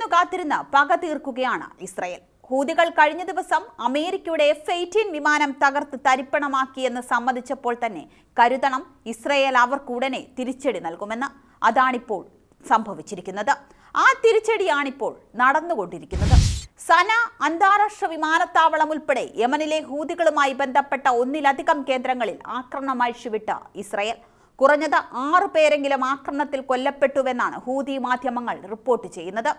എപ്പോഴെന്നു കാത്തിരുന്ന് പക തീർക്കുകയാണ് ഇസ്രയേൽ. ഹൂതികൾ കഴിഞ്ഞ ദിവസം അമേരിക്കയുടെ എഫ് എയ്റ്റീൻ വിമാനം തകർത്ത് തരിപ്പണമാക്കിയെന്ന് സമ്മതിച്ചപ്പോൾ തന്നെ കരുതണം ഇസ്രയേൽ അവർക്കുടനെ തിരിച്ചടി നൽകുമെന്ന്. അതാണിപ്പോൾ സംഭവിച്ചിരിക്കുന്നത്. ആ തിരിച്ചടിയാണിപ്പോൾ നടന്നുകൊണ്ടിരിക്കുന്നത്. സന അന്താരാഷ്ട്ര വിമാനത്താവളം ഉൾപ്പെടെ യമനിലെ ഹൂതികളുമായി ബന്ധപ്പെട്ട ഒന്നിലധികം കേന്ദ്രങ്ങളിൽ ആക്രമണം അഴിച്ചുവിട്ട ഇസ്രയേൽ. കുറഞ്ഞത് ആറു പേരെങ്കിലും ആക്രമണത്തിൽ കൊല്ലപ്പെട്ടുവെന്നാണ് ഹൂതി മാധ്യമങ്ങൾ റിപ്പോർട്ട് ചെയ്യുന്നത്.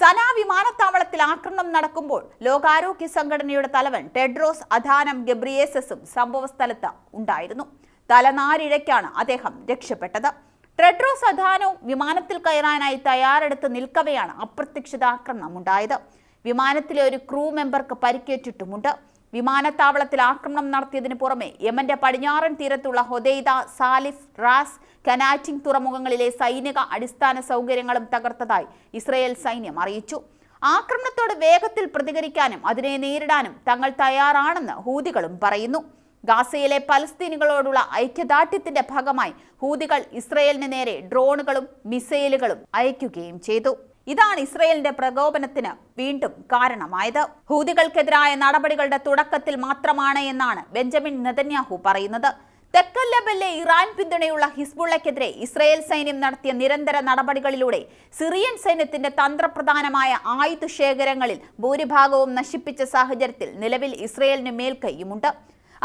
സനാ വിമാനത്താവളത്തിൽ ആക്രമണം നടക്കുമ്പോൾ ലോകാരോഗ്യ സംഘടനയുടെ തലവൻ ടെഡ്രോസ് അധാനം ഗബ്രിയേസസും സംഭവസ്ഥലത്ത് ഉണ്ടായിരുന്നു. തലനാരിഴയ്ക്കാണ് അദ്ദേഹം രക്ഷപ്പെട്ടത്. ടെഡ്രോസ് അധാനവും വിമാനത്തിൽ കയറാനായി തയ്യാറെടുത്ത് നിൽക്കവെയാണ് അപ്രതീക്ഷിത ആക്രമണം ഉണ്ടായത് വിമാനത്തിലെ ഒരു ക്രൂ മെമ്പർക്ക് പരിക്കേറ്റിട്ടുമുണ്ട്. വിമാനത്താവളത്തിൽ ആക്രമണം നടത്തിയതിനു പുറമെ യമന്റെ പടിഞ്ഞാറൻ തീരത്തുള്ള ഹൊദൈദ സാലിഫ് റാസ് കനാറ്റിംഗ് തുറമുഖങ്ങളിലെ സൈനിക അടിസ്ഥാന സൗകര്യങ്ങളും തകർത്തതായി ഇസ്രയേൽ സൈന്യം അറിയിച്ചു. ആക്രമണത്തോട് വേഗത്തിൽ പ്രതികരിക്കാനും അതിനെ നേരിടാനും തങ്ങൾ തയ്യാറാണെന്ന് ഹൂതികളും പറയുന്നു. ഗാസയിലെ പലസ്തീനുകളോടുള്ള ഐക്യദാർഢ്യത്തിന്റെ ഭാഗമായി ഹൂതികൾ ഇസ്രയേലിന് നേരെ ഡ്രോണുകളും മിസൈലുകളും അയക്കുകയും ചെയ്തു. ഇതാണ് ഇസ്രയേലിന്റെ പ്രകോപനത്തിന് വീണ്ടും കാരണമായത്. ഹൂതികൾക്കെതിരായ നടപടികളുടെ തുടക്കത്തിൽ മാത്രമാണ് എന്നാണ് ബെഞ്ചമിൻ നെതന്യാഹു പറയുന്നത്. തെക്കൻ ലെബനിലെ ഇറാൻ പിന്തുണയുള്ള ഹിസ്ബുള്ളക്കെതിരെ ഇസ്രയേൽ സൈന്യം നടത്തിയ നിരന്തര നടപടികളിലൂടെ സിറിയൻ സൈന്യത്തിന്റെ തന്ത്രപ്രധാനമായ ആയുധ ശേഖരങ്ങളിൽ ഭൂരിഭാഗവും നശിപ്പിച്ച സാഹചര്യത്തിൽ നിലവിൽ ഇസ്രയേലിന് മേൽക്കൈയുമുണ്ട്.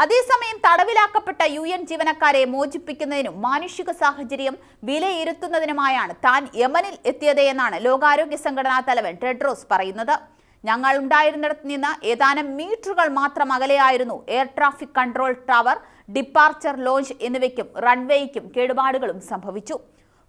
അതേസമയം തടവിലാക്കപ്പെട്ട യു എൻ ജീവനക്കാരെ മോചിപ്പിക്കുന്നതിനും മാനുഷിക സാഹചര്യം വിലയിരുത്തുന്നതിനുമായാണ് താൻ യമനിൽ എത്തിയത് എന്നാണ് ലോകാരോഗ്യ സംഘടനാ തലവൻ ടെഡ്രോസ് പറയുന്നത്. ഞങ്ങൾ ഉണ്ടായിരുന്നിടത്ത് നിന്ന് ഏതാനും മീറ്ററുകൾ മാത്രം അകലെയായിരുന്നു air traffic control tower departure lounge എന്നിവയ്ക്കും റൺവേയ്ക്കും കേടുപാടുകളും സംഭവിച്ചു.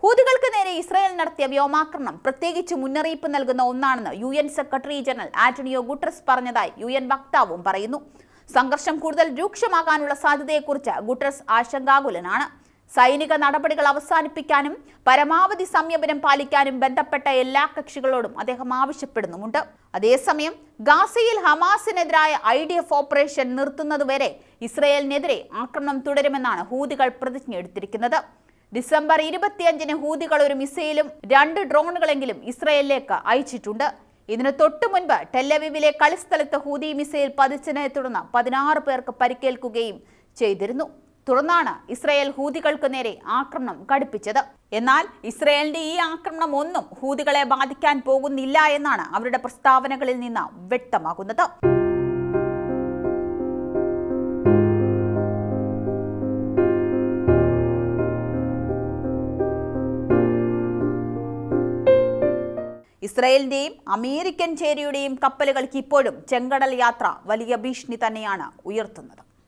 ഹൂതികൾക്ക് നേരെ ഇസ്രായേൽ നടത്തിയ വ്യോമാക്രമണം പ്രത്യേകിച്ച് മുന്നറിയിപ്പ് നൽകുന്ന ഒന്നാണെന്ന് U secretary general Antonio Guterres പറഞ്ഞതായി യു വക്താവും പറയുന്നു. സംഘർഷം കൂടുതൽ രൂക്ഷമാകാനുള്ള സാധ്യതയെക്കുറിച്ച് ഗുട്ടറസ് ആശങ്കാകുലനാണ്. സൈനിക നടപടികൾ അവസാനിപ്പിക്കാനും പരമാവധി സംയമനം പാലിക്കാനും ബന്ധപ്പെട്ട എല്ലാ കക്ഷികളോടും അദ്ദേഹം ആവശ്യപ്പെടുന്നുമുണ്ട്. അതേസമയം ഗാസയിൽ ഹമാസിനെതിരായ ഐ ഡി എഫ് ഓപ്പറേഷൻ നിർത്തുന്നതുവരെ ഇസ്രയേലിനെതിരെ ആക്രമണം തുടരുമെന്നാണ് ഹൂതികൾ പ്രതിജ്ഞയെടുത്തിരിക്കുന്നത്. ഡിസംബർ ഇരുപത്തിയഞ്ചിന് ഹൂതികൾ ഒരു മിസൈലും രണ്ട് ഡ്രോണുകളെങ്കിലും ഇസ്രയേലിലേക്ക് അയച്ചിട്ടുണ്ട്. ഇതിന് തൊട്ടു മുൻപ് ടെല്ലവിവിലെ കളിസ്ഥലത്ത് ഹൂതി മിസൈൽ പതിച്ചതിനെ തുടർന്ന് പതിനാറ് പേർക്ക് പരിക്കേൽക്കുകയും ചെയ്തിരുന്നു. തുടർന്നാണ് ഇസ്രായേൽ ഹൂതികൾക്ക് നേരെ ആക്രമണം കടുപ്പിച്ചത് എന്നാൽ ഇസ്രായേലിന്റെ ഈ ആക്രമണം ഒന്നും ഹൂതികളെ ബാധിക്കാൻ പോകുന്നില്ല എന്നാണ് അവരുടെ പ്രസ്താവനകളിൽ നിന്ന് വ്യക്തമാകുന്നത്. ഇസ്രയേലിന്റെയും അമേരിക്കൻ ചേരിയുടെയും കപ്പലുകൾക്ക് ഇപ്പോഴും ചെങ്കടൽ യാത്ര വലിയ ഭീഷണി തന്നെയാണ് ഉയർത്തുന്നത്.